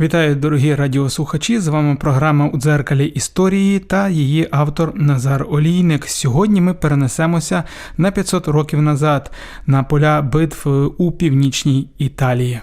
Вітаю, дорогі радіослухачі! З вами програма у дзеркалі історії та її автор Назар Олійник. Сьогодні ми перенесемося на 500 років назад на поля битв у північній Італії.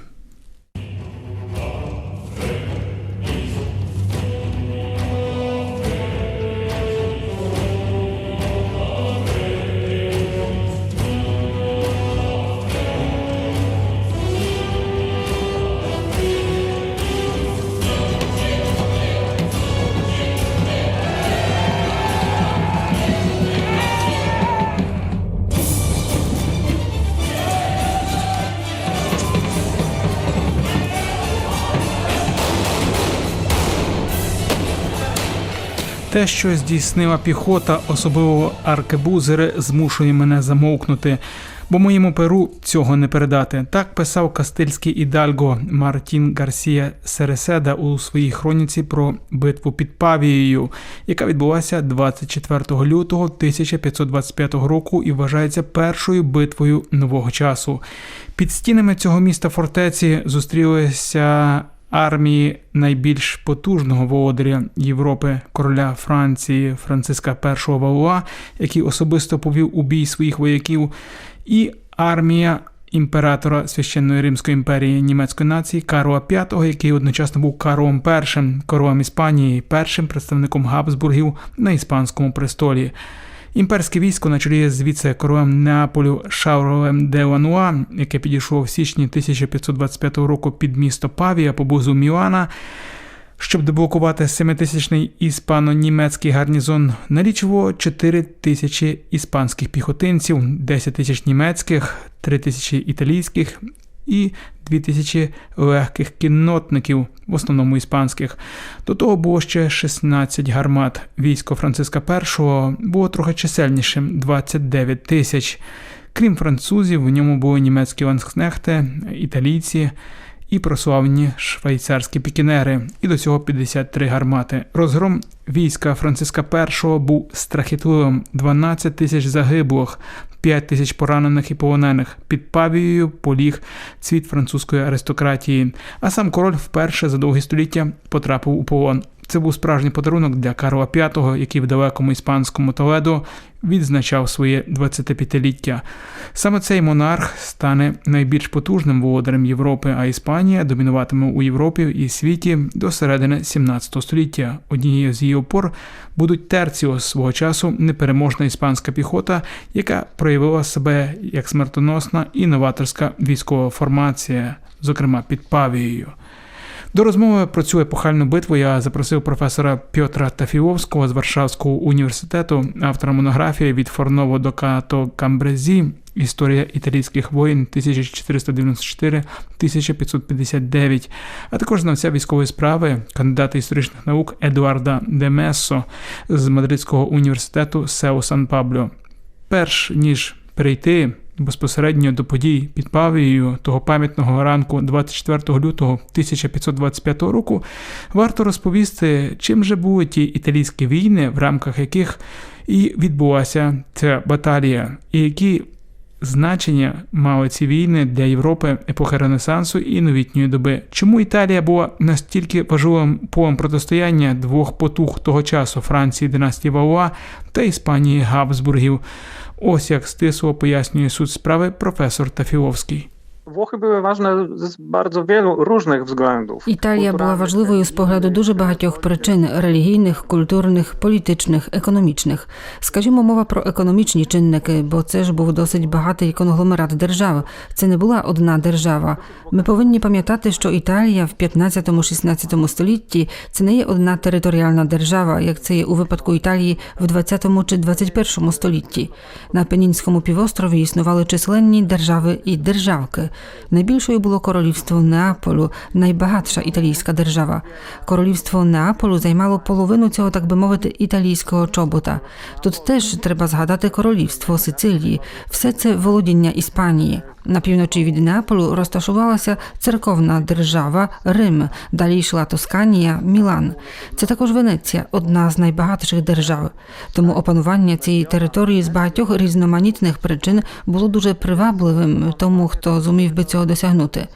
Те, що здійснила піхота, особливо аркебузери, змушує мене замовкнути, бо моєму перу цього не передати. Так писав кастильський ідальго Мартін Гарсія Сереседа у своїй хроніці про битву під Павією, яка відбулася 24 лютого 1525 року і вважається першою битвою нового часу. Під стінами цього міста фортеці зустрілися армії найбільш потужного володаря Європи, короля Франції Франциска І Валуа, який особисто повів у бій своїх вояків, і армія. Імператора священної Римської імперії німецької нації Карла V, який одночасно був Карлом І, королем Іспанії, першим представником Габсбургів на іспанському престолі. Імперське військо на чолі з віце-королем Неаполю Шауролем де Лануа, яке підійшло в січні 1525 року під місто Павія поблизу Мілана, щоб деблокувати семитисячний іспано-німецький гарнізон, налічувало 4 тисячі іспанських піхотинців, 10 тисяч німецьких, 3 тисячі італійських і 2000 легких кіннотників, в основному іспанських. До того було ще 16 гармат. Військо Франциска І було трохи чисельнішим 29 тисяч. Крім французів, в ньому були німецькі ланскнехти, італійці. І прославні швейцарські пікінери, і до цього 53 гармати. Розгром війська Франциска І був страхітливим: 12 тисяч загиблих, 5 тисяч поранених і полонених. Під павією поліг цвіт французької аристократії. А сам король вперше за довгі століття потрапив у полон. Це був справжній подарунок для Карла V, який в далекому іспанському Толедо відзначав своє 25-ліття. Саме цей монарх стане найбільш потужним володарем Європи, а Іспанія домінуватиме у Європі і світі до середини 17 століття. Однією з її опор будуть Терціос свого часу непереможна іспанська піхота, яка проявила себе як смертоносна і новаторська військова формація, зокрема під Павією. До розмови про цю епохальну битву я запросив професора Пьотра Тафіовського з Варшавського університету, автора монографії від Форново до Като Камбрезі. Історія італійських воїн 1494-1559, а також знавця військової справи, кандидата історичних наук Едуарда Демесо з Мадридського університету Сео Сан Пабло. Перш ніж перейти безпосередньо до подій під Павією того пам'ятного ранку 24 лютого 1525 року, варто розповісти, чим же були ті італійські війни, в рамках яких і відбулася ця баталія, і які значення мали ці війни для Європи епохи Ренесансу і новітньої доби. Чому Італія була настільки важливим полем протистояння двох потуг того часу Франції династії Валуа та Іспанії Габсбургів? Ось як стисло пояснює суд справи професор Тафіловський. Włochy były ważne z bardzo wielu różnych względów. Італія була важливою з погляду дуже багатьох причин релігійних, культурних, політичних, економічних. Скажімо, мова про економічні чинники, бо це ж був досить багатий конгломерат держав. Це не була одна держава. Ми повинні пам'ятати, що Італія в 15-16 столітті це не є одна територіальна держава, як це є у випадку Італії в 20 чи 21 столітті. На Пенінському півострові існували численні держави і державки. Найбільшою було королівство Неаполю, найбагатша італійська держава. Королівство Неаполю займало половину цього, так би мовити, італійського чобота. Тут теж треба згадати королівство Сицилії, все це володіння Іспанії. На півночі від Неаполю розташувалася церковна держава Рим, далі йшла Тосканія, Мілан. Це також Венеція, одна з найбагатших держав. Тому опанування цієї території з багатьох різноманітних причин було дуже привабливим тому, хто зумів зумів би цього досягнути.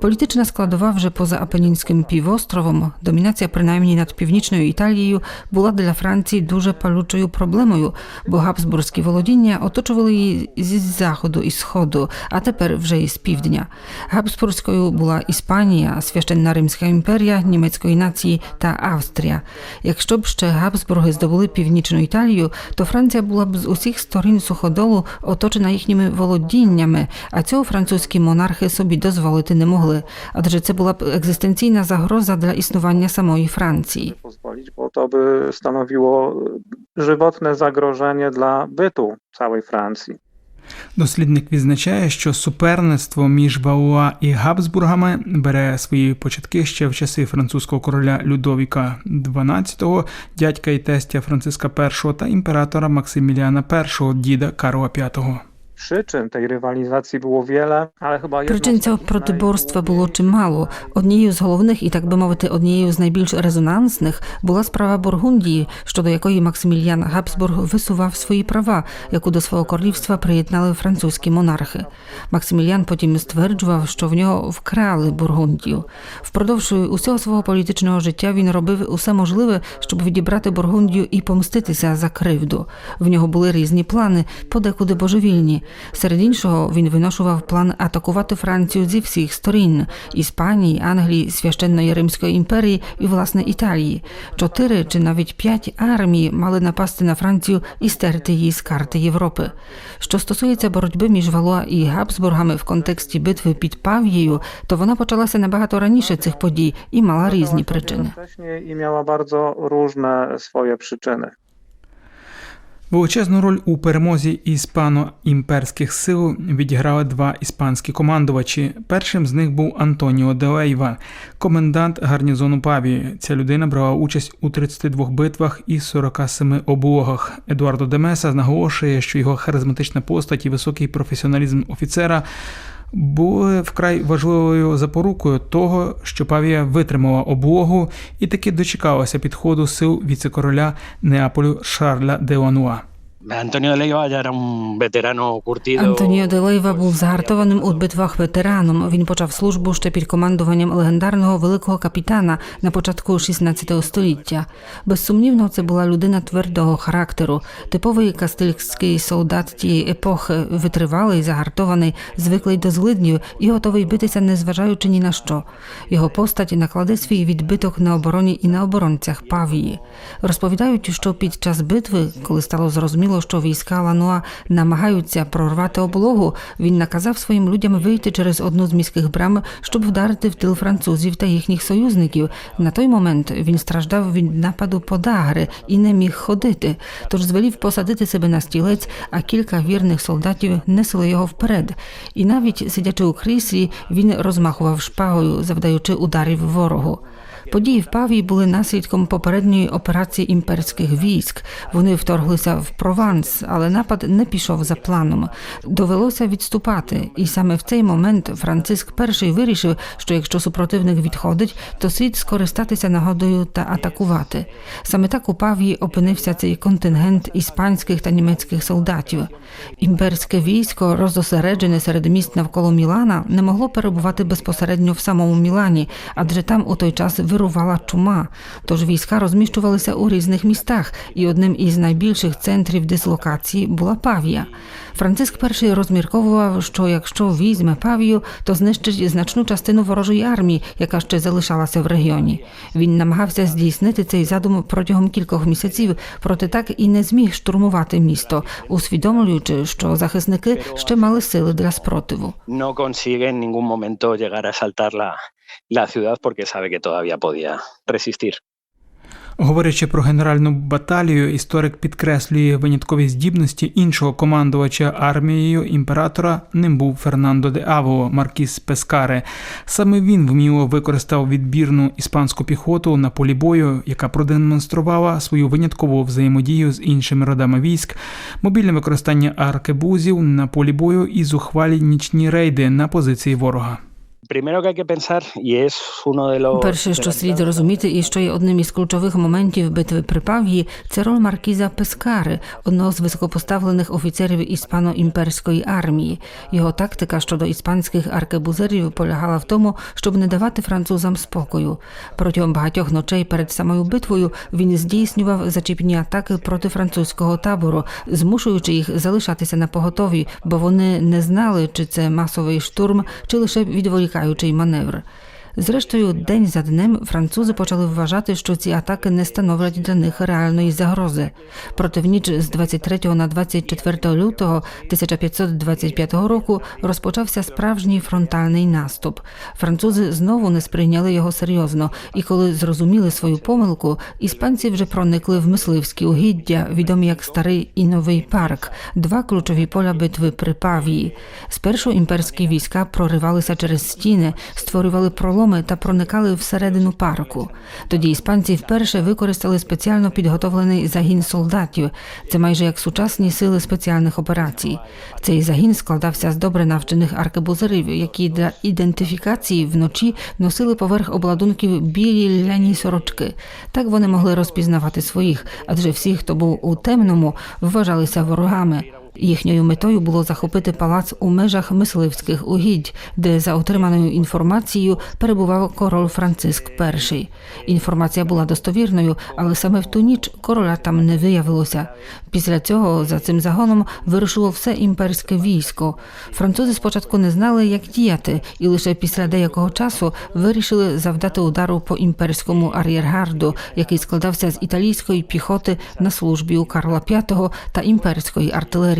Політична складова вже поза Апенінським півостровом, домінація принаймні над північною Італією була для Франції дуже палючою проблемою, бо габсбурзькі володіння оточували її зі заходу і сходу, а тепер вже і з півдня. Габсбурзькою була Іспанія, священна Римська імперія, німецької нації та Австрія. Якщо б ще Габсбурги здобули північну Італію, то Франція була б з усіх сторін суходолу оточена їхніми володіннями, а цього французькі монархи собі дозволити не могли, адже це була б екзистенційна загроза для існування самої Франції. pozwolić, bo to by stanowiło żywotne zagrożenie dla bytu całej Francji. Дослідник відзначає, що суперництво між Вауа і Габсбургами бере свої початки ще в часи французького короля Людовіка XII, дядька і тестя Франциска І та імператора Максиміліана І, діда Карла V. Przyczyn tej rywalizacji było чимало. Однією з головних і так би мовити, однією з найбільш резонансних була справа Бургундії, щодо якої Максиміліан Габсбург висував свої права, яку до свого королівства приєднали французькі монархи. Максиміліан потім стверджував, що в нього вкрали Бургундію. Впродовж усього свого політичного життя він робив усе можливе, щоб відібрати Бургундію і помститися за кривду. В нього були різні плани, подекуди божевільні. Серед іншого він виношував план атакувати Францію зі всіх сторін Іспанії, Англії, священної Римської імперії і власне Італії. Чотири чи навіть п'ять армій мали напасти на Францію і стерти її з карти Європи. Що стосується боротьби між Валуа і Габсбургами в контексті битви під Павією, то вона почалася набагато раніше цих подій і мала різні причини. I miała bardzo różne swoje przyczyny. Величезну роль у перемозі іспано-імперських сил відіграли два іспанські командувачі. Першим з них був Антоніо Делейва, комендант гарнізону Павії. Ця людина брала участь у 32 битвах і 47 облогах. Едуардо Демеса наголошує, що його харизматична постать і високий професіоналізм офіцера були вкрай важливою запорукою того, що Павія витримала облогу і таки дочекалася підходу сил віце-короля Неаполю Шарля де Лануа. Leiva ya era un veterano curtido. Антоніо де Лейва був загартованим у битвах ветераном. Він почав службу ще під командуванням легендарного великого капітана на початку 16 століття. Безсумнівно, це була людина твердого характеру, типовий кастильський солдат тієї епохи, витривалий, загартований, звиклий до злиднів і готовий битися, незважаючи ні на що. Його постать накладе свій відбиток на обороні і на оборонцях Павії. Розповідають, що під час битви, коли стало зрозуміло, що війська Лануа намагаються прорвати облогу, він наказав своїм людям вийти через одну з міських брам, щоб вдарити в тил французів та їхніх союзників. На той момент він страждав від нападу подагри і не міг ходити, тож звелів посадити себе на стілець, а кілька вірних солдатів несли його вперед. І навіть сидячи у кріслі, він розмахував шпагою, завдаючи ударів ворогу. Події в Павії були наслідком попередньої операції імперських військ. Вони вторглися в Прованс, але напад не пішов за планом. Довелося відступати, і саме в цей момент Франциск І вирішив, що якщо супротивник відходить, то слід скористатися нагодою та атакувати. Саме так у Павії опинився цей контингент іспанських та німецьких солдатів. Імперське військо, розосереджене серед міст навколо Мілана, не могло перебувати безпосередньо в самому Мілані, адже там у той час вирувала чума. Тож війська розміщувалися у різних містах, і одним із найбільших центрів дислокації була Павія. Франциск І розмірковував, що якщо візьме Павію, то знищить значну частину ворожої армії, яка ще залишалася в регіоні. Він намагався здійснити цей задум протягом кількох місяців, проте так і не зміг штурмувати місто, усвідомлюючи, що захисники ще мали сили для спротиву. La ciudad porque sabe que todavía podía resistir. Говорячи про генеральну баталію, історик підкреслює виняткові здібності іншого командувача армією імператора. Ним був Фернандо де Аво, маркіс Пескаре. Саме він вміло використав відбірну іспанську піхоту на полі бою, яка продемонструвала свою виняткову взаємодію з іншими родами військ, мобільне використання аркебузів на полі бою і зухвалі нічні рейди на позиції ворога. Перше, що слід розуміти, і що є одним із ключових моментів битви при Павії, це роль маркіза Пескари, одного з високопоставлених офіцерів іспано-імперської армії. Його тактика щодо іспанських аркебузерів полягала в тому, щоб не давати французам спокою. Протягом багатьох ночей перед самою битвою він здійснював зачіпні атаки проти французького табору, змушуючи їх залишатися на поготові, бо вони не знали, чи це масовий штурм, чи лише kraju, czyli manewr. Зрештою, день за днем французи почали вважати, що ці атаки не становлять для них реальної загрози. Проте в ніч з 23 на 24 лютого 1525 року розпочався справжній фронтальний наступ. Французи знову не сприйняли його серйозно, і коли зрозуміли свою помилку, іспанці вже проникли в мисливські угіддя, відомі як Старий і Новий парк, два ключові поля битви при Павії. Спершу імперські війська проривалися через стіни, створювали проломи та проникали всередину парку. Тоді іспанці вперше використали спеціально підготовлений загін солдатів. Це майже як сучасні сили спеціальних операцій. Цей загін складався з добре навчених аркебузерів, які для ідентифікації вночі носили поверх обладунків білі ляні сорочки. Так вони могли розпізнавати своїх, адже всі, хто був у темному, вважалися ворогами. Їхньою метою було захопити палац у межах мисливських угідь, де за отриманою інформацією перебував король Франциск І. Інформація була достовірною, але саме в ту ніч короля там не виявилося. Після цього за цим загоном вирушило все імперське військо. Французи спочатку не знали, як діяти, і лише після деякого часу вирішили завдати удару по імперському ар'єргарду, який складався з італійської піхоти на службі у Карла V та імперської артилерії.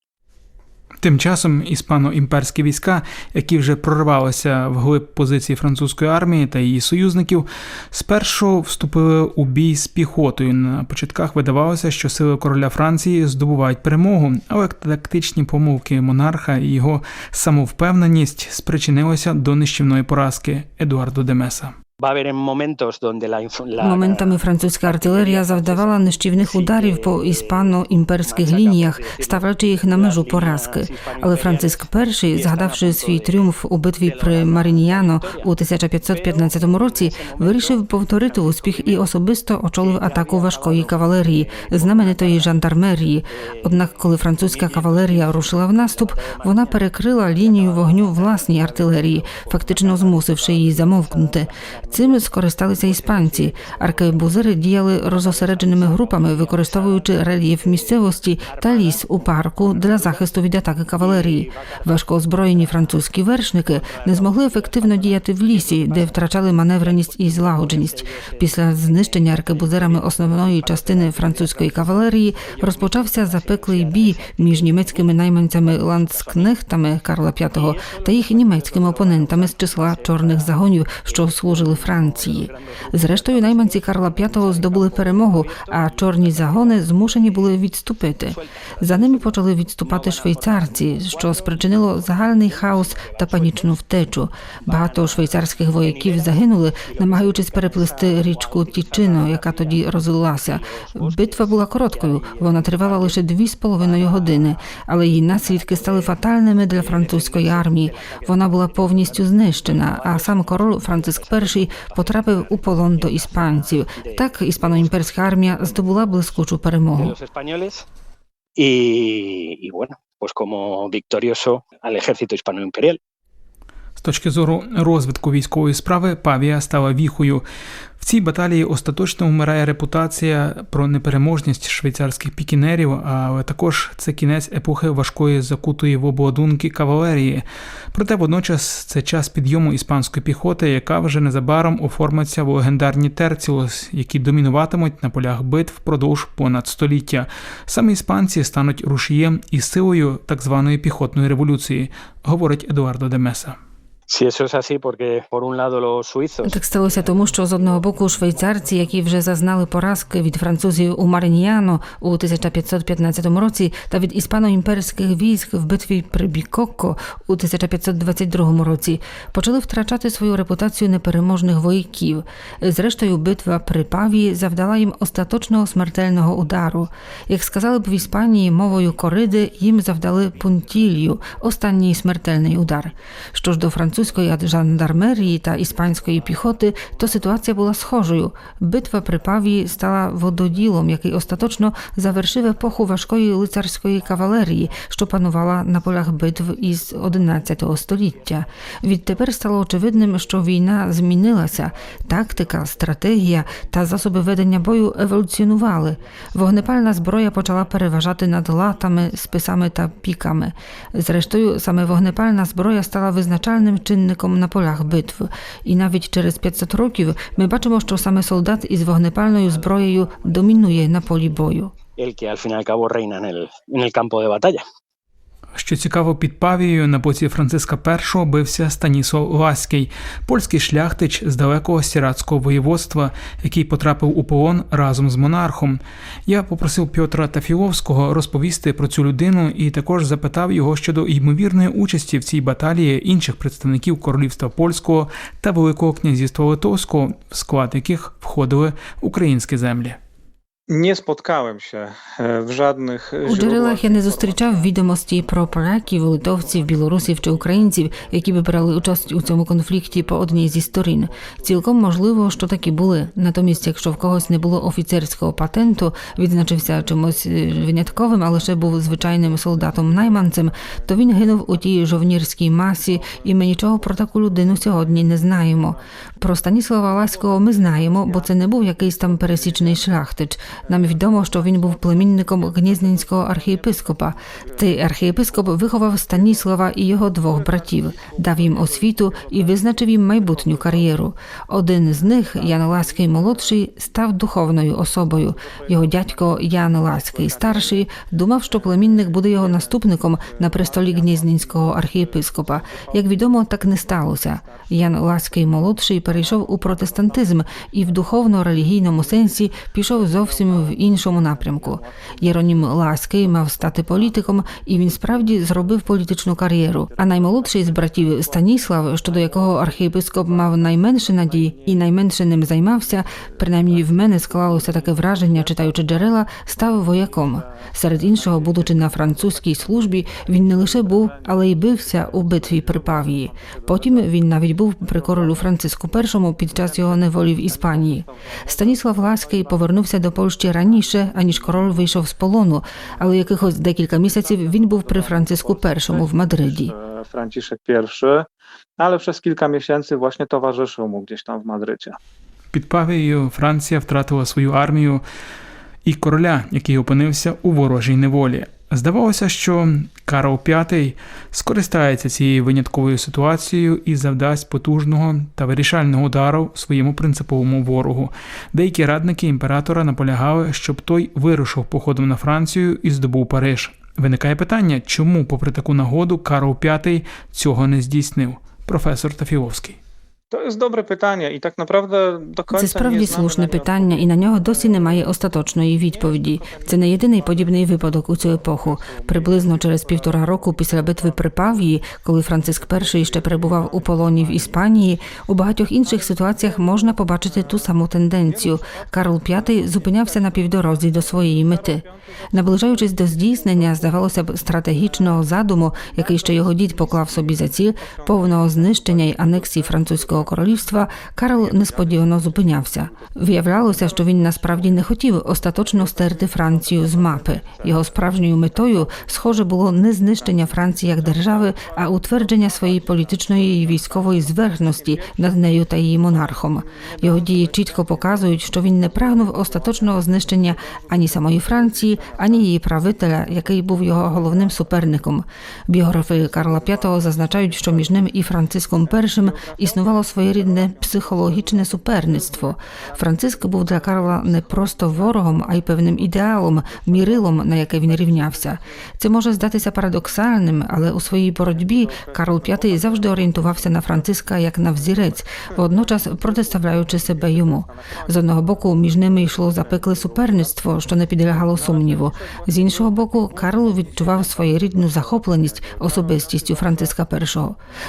Тим часом іспано-імперські війська, які вже прорвалися вглиб позиції французької армії та її союзників, спершу вступили у бій з піхотою. На початках видавалося, що сили короля Франції здобувають перемогу, але тактичні помилки монарха і його самовпевненість спричинилися до нищівної поразки Едуардо Демеса. Va a haber momentos donde la, la- Моментами французька артилерія завдавала нищівних ударів по іспано-імперських лініях, ставлячи їх на межу поразки. Але Франциск І, згадавши свій тріумф у битві при Маріньяно у 1515 році, вирішив повторити успіх і особисто очолив атаку важкої кавалерії, знаменитої жандармерії. Однак, коли французька кавалерія рушила в наступ, вона перекрила лінію вогню власній артилерії, фактично змусивши її замовкнути. Цим скористалися іспанці. Аркебузери діяли розосередженими групами, використовуючи рельєф місцевості та ліс у парку для захисту від атаки кавалерії. Важко озброєні французькі вершники не змогли ефективно діяти в лісі, де втрачали маневреність і злагодженість. Після знищення аркебузерами основної частини французької кавалерії розпочався запеклий бій між німецькими найманцями ландскнехтами Карла V та їх німецькими опонентами з числа чорних загонів, що служили Франції. Зрештою, найманці Карла V здобули перемогу, а чорні загони змушені були відступити. За ними почали відступати швейцарці, що спричинило загальний хаос та панічну втечу. Багато швейцарських вояків загинули, намагаючись переплисти річку Тічино, яка тоді розлилася. Битва була короткою, вона тривала лише дві з половиною години, але її наслідки стали фатальними для французької армії. Вона була повністю знищена, а сам король Франциск І потрапив у полон до іспанців. Так іспано-імперська армія здобула блискучу перемогу. y, y bueno, pues como victorioso al ejército hispano-imperial. Точки зору розвитку військової справи Павія стала віхою. В цій баталії остаточно вмирає репутація про непереможність швейцарських пікінерів, але також це кінець епохи важкої закутої в обладунки кавалерії. Проте водночас це час підйому іспанської піхоти, яка вже незабаром оформиться в легендарні терцілос, які домінуватимуть на полях битв впродовж понад століття. Саме іспанці стануть рушієм і силою так званої піхотної революції, говорить Едуардо Демеса. Так сталося тому, що з одного боку швейцарці, які вже зазнали поразки від французів у Мариньяно у 1515 році, та від іспано-імперських військ в битві при Бікокко у 1522 році, почали втрачати свою репутацію непереможних вояків. Зрештою, битва при Павії завдала їм остаточного смертельного удару. Як сказали б в Іспанії мовою кориди, їм завдали пунтілью, останній смертельний удар. Що ж до французької жандармерії та іспанської піхоти, то ситуація була схожою. Битва при Павії стала вододілом, який остаточно завершив епоху важкої лицарської кавалерії, що панувала на полях битв із XI століття. Відтепер стало очевидним, що війна змінилася. Тактика, стратегія та засоби ведення бою еволюціонували. Вогнепальна зброя почала переважати над латами, списами та піками. Зрештою, саме вогнепальна зброя стала визначальним чинником на полях битв. І навіть через 500 років ми бачимо, що саме солдат із вогнепальною зброєю домінує на полі бою. el que al fin y al cabo reina en el, en el campo de batalla. Що цікаво, під Павією на боці Франциска І бився Станіслав Ласький, польський шляхтич з далекого сіратського воєводства, який потрапив у полон разом з монархом. Я попросив Пьотра Тафіловського розповісти про цю людину і також запитав його щодо ймовірної участі в цій баталії інших представників королівства польського та Великого князівства Литовського, в склад яких входили українські землі. Nie spotkałem się e, w żadnych У джерелах я не зустрічав відомості про поляків, литовців, білорусів чи українців, які би брали участь у цьому конфлікті по одній зі сторін. Цілком можливо, що такі були. Натомість, якщо в когось не було офіцерського патенту, відзначився чимось е, винятковим, а лише був звичайним солдатом-найманцем, то він гинув у тій жовнірській масі, і ми нічого про таку людину сьогодні не знаємо. Про Станіслава Ласького ми знаємо, бо це не був якийсь там пересічний шляхтич. Нам відомо, що він був племінником гнєзненського архієпископа. Цей архієпископ виховав Станіслава і його двох братів, дав їм освіту і визначив їм майбутню кар'єру. Один з них, Ян Ласький молодший, став духовною особою. Його дядько Ян Ласький старший думав, що племінник буде його наступником на престолі гнєзненського архієпископа. Як відомо, так не сталося. Ян Ласький молодший перейшов у протестантизм і в духовно-релігійному сенсі пішов зовсім в іншому напрямку. Єронім Ласький мав стати політиком, і він справді зробив політичну кар'єру. А наймолодший з братів Станіслав, щодо якого архієпископ мав найменше надій і найменше ним займався, принаймні в мене склалося таке враження, читаючи джерела, став вояком. Серед іншого, будучи на французькій службі, він не лише був, але й бився у битві при Павії. Потім він навіть був при королю Франциску І під час його неволі в Іспанії. Станіслав Ласький повернувся до Польщі раніше, аніж король вийшов з полону, але якихось декілька місяців він був при Франциску І в Мадриді. Franciszek I, ale przez kilka miesięcy właśnie towarzyszył mu gdzieś tam w Madrycie. Під Павією Франція втратила свою армію і короля, який опинився у ворожій неволі. Здавалося, що Карл V скористається цією винятковою ситуацією і завдасть потужного та вирішального удару своєму принциповому ворогу. Деякі радники імператора наполягали, щоб той вирушив походом на Францію і здобув Париж. Виникає питання, чому, попри таку нагоду, Карл V цього не здійснив. Професор Тафіловський. To jest dobre pytanie i tak naprawdę do końca Це справді слушне питання, і на нього досі немає остаточної відповіді. Це не єдиний подібний випадок у цю епоху. Приблизно через півтора року після битви при Павії, коли Франциск І ще перебував у полоні в Іспанії, у багатьох інших ситуаціях можна побачити ту саму тенденцію. Карл V зупинявся на півдорозі до своєї мети. Наближаючись до здійснення, здавалося б, стратегічного задуму, який ще його дід поклав собі за ціль повного знищення й анексії французького королівства, Карл несподівано зупинявся. Виявлялося, що він насправді не хотів остаточно стерти Францію з мапи. Його справжньою метою, схоже, було не знищення Франції як держави, а утвердження своєї політичної і військової зверхності над нею та її монархом. Його дії чітко показують, що він не прагнув остаточного знищення ані самої Франції, ані її правителя, який був його головним суперником. Біографи Карла V зазначають, що між ним і Франциском І існувало своєрідне психологічне суперництво. Франциск був для Карла не просто ворогом, а й певним ідеалом, мірилом, на яке він рівнявся. Це може здатися парадоксальним, але у своїй боротьбі Карл V завжди орієнтувався на Франциска як на взірець, водночас протиставляючи себе йому. З одного боку, між ними йшло запекле суперництво, що не підлягало сумніву. З іншого боку, Карл відчував своєрідну захопленість особистістю Франциска І.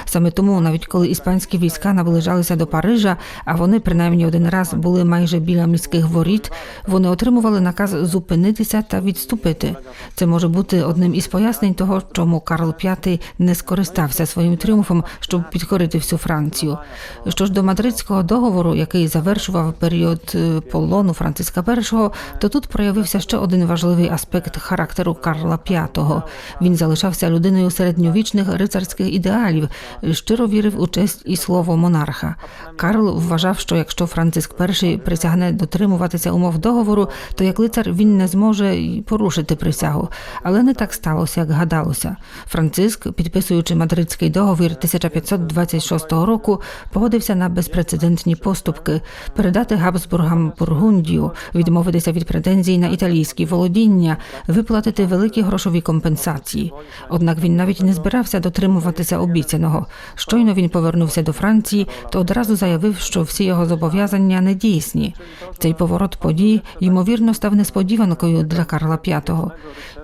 Саме тому, навіть коли іспанські війська наближалися до Парижа, а вони принаймні один раз були майже біля міських воріт, вони отримували наказ зупинитися та відступити. Це може бути одним із пояснень того, чому Карл V не скористався своїм тріумфом, щоб підкорити всю Францію. Що ж до мадридського договору, який завершував період е, полону Франциска І, то тут проявився ще один важливий аспект характеру Карла V. Він залишався людиною середньовічних рицарських ідеалів, щиро вірив у честь і слово монарха. Карл вважав, що якщо Франциск І присягне дотримуватися умов договору, то як лицар він не зможе порушити присягу. Але не так сталося, як гадалося. Франциск, підписуючи мадридський договір 1526 року, погодився на безпрецедентні поступки передати Габсбургам Бургундію, відмовитися від претензій на італійські володіння, виплатити великі грошові компенсації. Однак він навіть не збирався дотримуватися обіцяного. Щойно він повернувся до Франції, то одразу заявив, що всі його зобов'язання недійсні. Цей поворот подій ймовірно став несподіванкою для Карла V.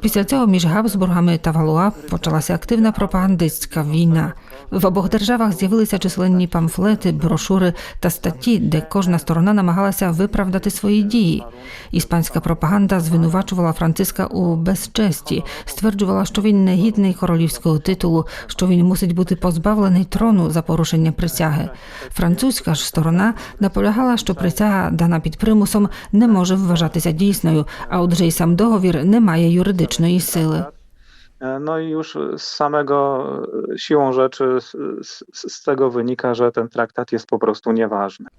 Після цього між Габсбургами та Валуа почалася активна пропагандистська війна. В обох державах з'явилися численні памфлети, брошури та статті, де кожна сторона намагалася виправдати свої дії. Іспанська пропаганда звинувачувала Франциска у безчесті, стверджувала, що він не гідний королівського титулу, що він мусить бути позбавлений трону за порушення присяги. Французька ж сторона наполягала, що присяга, дана під примусом, не може вважатися дійсною, а отже, й сам договір не має юридичної сили. E, No i już z samego e, siłą rzeczy z, z, z tego wynika, że ten traktat jest po prostu nieważny.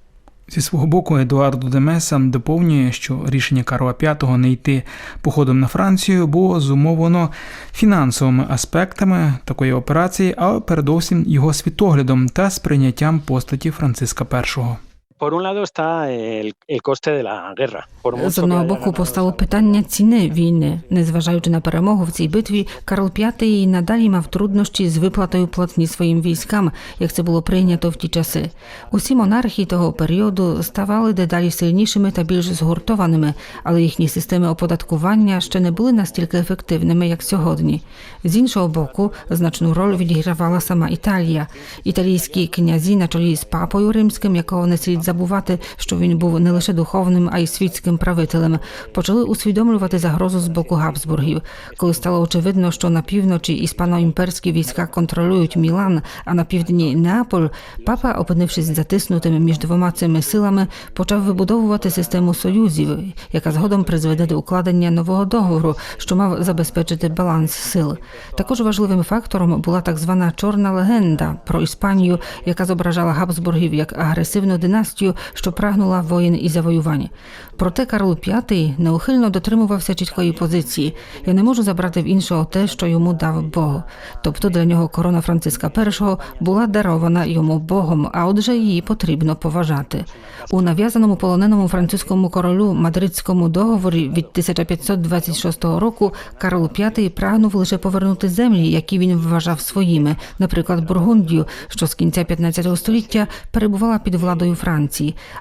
Зі свого боку, Едуардо Демеса доповнює, що рішення Карла V не йти походом на Францію було зумовлено фінансовими аспектами такої операції, але передовсім його світоглядом та сприйняттям постаті Франциска І. Por un lado está el, el coste de la guerra. Por mucho З одного боку постало питання ціни війни. Незважаючи на перемогу в цій битві, Карл V і надалі мав труднощі з виплатою платні своїм військам, як це було прийнято в ті часи. Усі монархії того періоду ставали дедалі сильнішими та більш згуртованими, але їхні системи оподаткування ще не були настільки ефективними, як сьогодні. З іншого боку, значну роль відігравала сама Італія. Італійські князі на чолі з папою римським, якого не слід забувати, що він був не лише духовним, а й світським правителем, почали усвідомлювати загрозу з боку Габсбургів. Коли стало очевидно, що на півночі іспано-імперські війська контролюють Мілан, а на півдні Неаполь, папа, опинившись затиснутим між двома цими силами, почав вибудовувати систему союзів, яка згодом призведе до укладення нового договору, що мав забезпечити баланс сил. Також важливим фактором була так звана чорна легенда про Іспанію, яка зображала Габсбургів як агресивну династію, що прагнула воїн і завоювань. Проте Карл V неухильно дотримувався чіткої позиції. Я не можу забрати в іншого те, що йому дав Бог. Тобто для нього корона Франциска І була дарована йому Богом, а отже її потрібно поважати. У нав'язаному полоненому французькому королю мадридському договорі від 1526 року Карл V прагнув лише повернути землі, які він вважав своїми, наприклад, Бургундію, що з кінця 15 століття перебувала під владою Франції,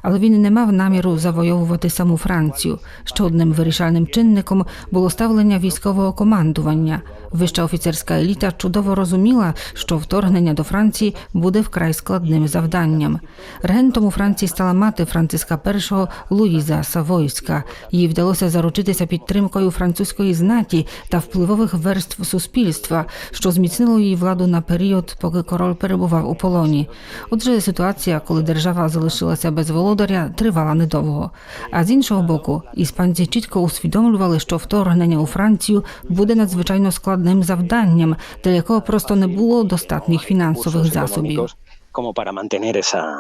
але він не мав наміру завойовувати саму Францію. Ще одним вирішальним чинником було ставлення військового командування. Вища офіцерська еліта чудово розуміла, що вторгнення до Франції буде вкрай складним завданням. Регентом у Франції стала мати Франциска І Луїза Савойська. Їй вдалося заручитися підтримкою французької знаті та впливових верств суспільства, що зміцнило її владу на період, поки король перебував у полоні. Отже, ситуація, коли держава залишилася без володаря, тривала недовго. А з іншого боку, іспанці чітко усвідомлювали, що вторгнення у Францію буде надзвичайно складним завданням, для якого просто не було достатніх фінансових recursos засобів. económicos como para mantener esa,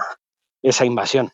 esa invasión.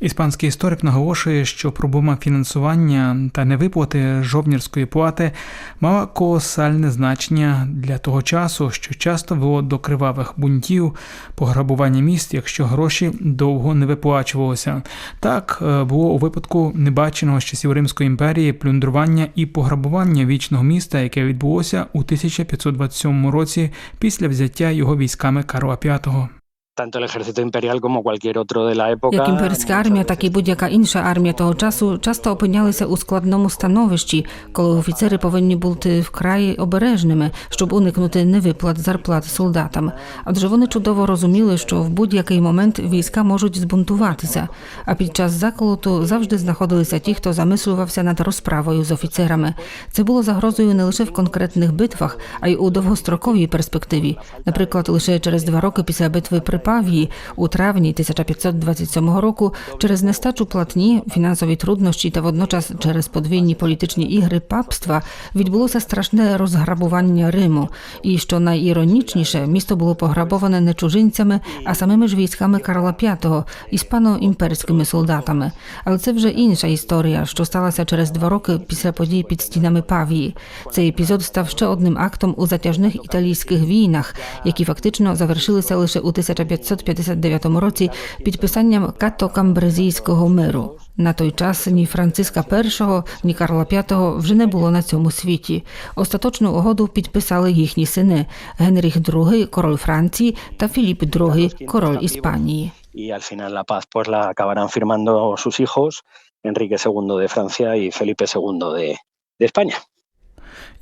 Іспанський історик наголошує, що проблема фінансування та невиплати жовнірської плати мала колосальне значення для того часу, що часто вело до кривавих бунтів, пограбування міст, якщо гроші довго не виплачувалися. Так е, було у випадку небаченого з часів Римської імперії плюндрування і пограбування вічного міста, яке відбулося у 1527 році після взяття його військами Карла V. Tanto el ejército imperial como cualquier otro de la época. Як імперська армія, так і будь-яка інша армія того часу часто опинялися у складному становищі, коли офіцери повинні бути вкрай обережними, щоб уникнути невиплат зарплат солдатам. Адже вони чудово розуміли, що в будь-який момент війська можуть збунтуватися. А під час заколоту завжди знаходилися ті, хто замислювався над розправою з офіцерами. Це було загрозою не лише в конкретних битвах, а й у довгостроковій перспективі. Наприклад, лише через два роки після битви при Павії у травні 1527 року через нестачу платні, фінансові труднощі та водночас через подвійні політичні ігри папства відбулося страшне розграбування Риму. І що найіронічніше, місто було пограбоване не чужинцями, а самими ж військами Карла V, іспано-імперськими солдатами. Але це вже інша історія, що сталася через два роки після подій під стінами Павії. Цей епізод став ще одним актом у затяжних італійських війнах, які фактично завершилися лише у 1559 році підписанням като-камбрезійського миру. На той час ні Франциска І, ні Карла V вже не було на цьому світі. Остаточну угоду підписали їхні сини Генріх II, король Франції, та Філіп II, король Іспанії. Y al final la paz pues la acabarán firmando sus hijos, Enrique II de Francia y Felipe II de, de España.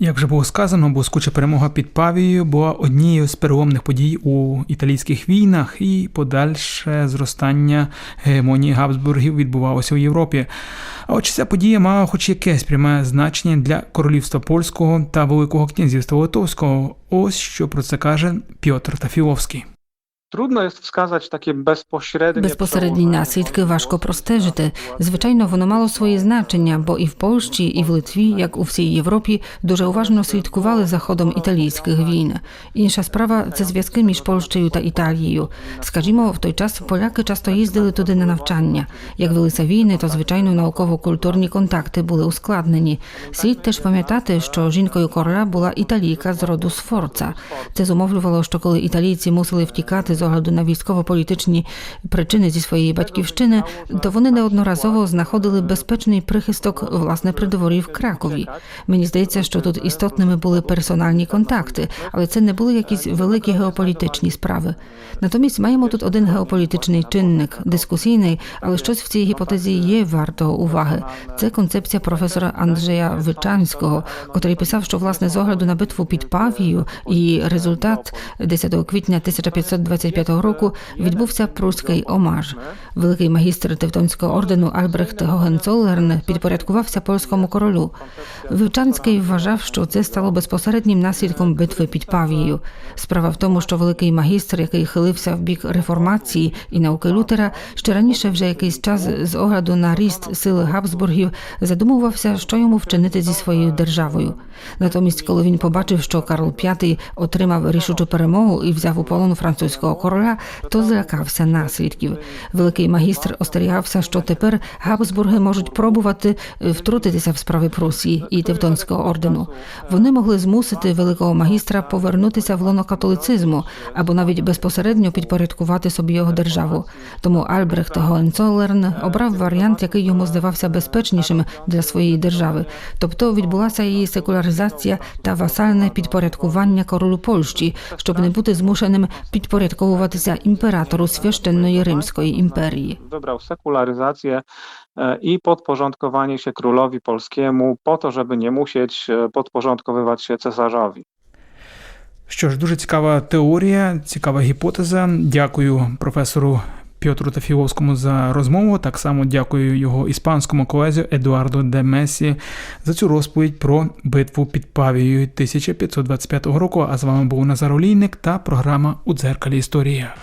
Як вже було сказано, блискуча перемога під Павією була однією з переломних подій у італійських війнах, і подальше зростання гегемонії Габсбургів відбувалося у Європі. А от ця подія мала хоч якесь пряме значення для королівства польського та Великого князівства Литовського. Ось що про це каже Пьотр Тафіловський. Trudno jest wskazać takie bezpośrednie. Безпосередні наслідки важко простежити. Звичайно, воно мало своє значення, бо і в Польщі, і в Литві, як у всій Європі, дуже уважно слідкували за ходом італійських війн. Інша справа це зв'язки між Польщею та Італією. Скажімо, в той час поляки часто їздили туди на навчання. Як велися війни, то звичайно науково-культурні контакти були ускладнені. Слід теж пам'ятати, що жінкою короля була італійка з роду Сфорца. Це зумовлювало, що коли італійці мусили втікати з огляду на військово-політичні причини зі своєї батьківщини, то вони неодноразово знаходили безпечний прихисток власне при дворі в Кракові. Мені здається, що тут істотними були персональні контакти, але це не були якісь великі геополітичні справи. Натомість маємо тут один геополітичний чинник, дискусійний, але щось в цій гіпотезі є варто уваги. Це концепція професора Анджея Вичанського, котрий писав, що власне з огляду на битву під Павією і результат 10 квітня 1525 року відбувся пруський омаж. Великий магістр Тевтонського ордену Альбрехт Гогенцоллерн підпорядкувався польському королю. Вивчанський вважав, що це стало безпосереднім наслідком битви під Павією. Справа в тому, що великий магістр, який хилився в бік реформації і науки Лютера, ще раніше вже якийсь час з огляду на ріст сили Габсбургів задумувався, що йому вчинити зі своєю державою. Натомість, коли він побачив, що Карл V отримав рішучу перемогу і взяв у полон французького короля, то злякався наслідків. Великий магістр остерігався, що тепер Габсбурги можуть пробувати е, втрутитися в справи Прусії і Тевтонського ордену. Вони могли змусити великого магістра повернутися в лоно католицизму або навіть безпосередньо підпорядкувати собі його державу. Тому Альбрехт Гоенцоллерн обрав варіант, який йому здавався безпечнішим для своєї держави. Тобто відбулася її секуляризація та васальне підпорядкування королю Польщі, щоб не бути змушеним підпорядковуватися імператору священної Римської імперії. Wybrał sekularyzację e, i podporządkowanie się królowi polskiemu po to, żeby nie musieć e, podporządkowywać się cesarzowi. Що ж, дуже цікава теорія, цікава гіпотеза. Дякую професору Пьотру Тафіловському за розмову. Так само дякую його іспанському колезі Едуардо де Месі за цю розповідь про битву під Павією 1525 року. А з вами був Назар Олійник та програма у дзеркалі історія.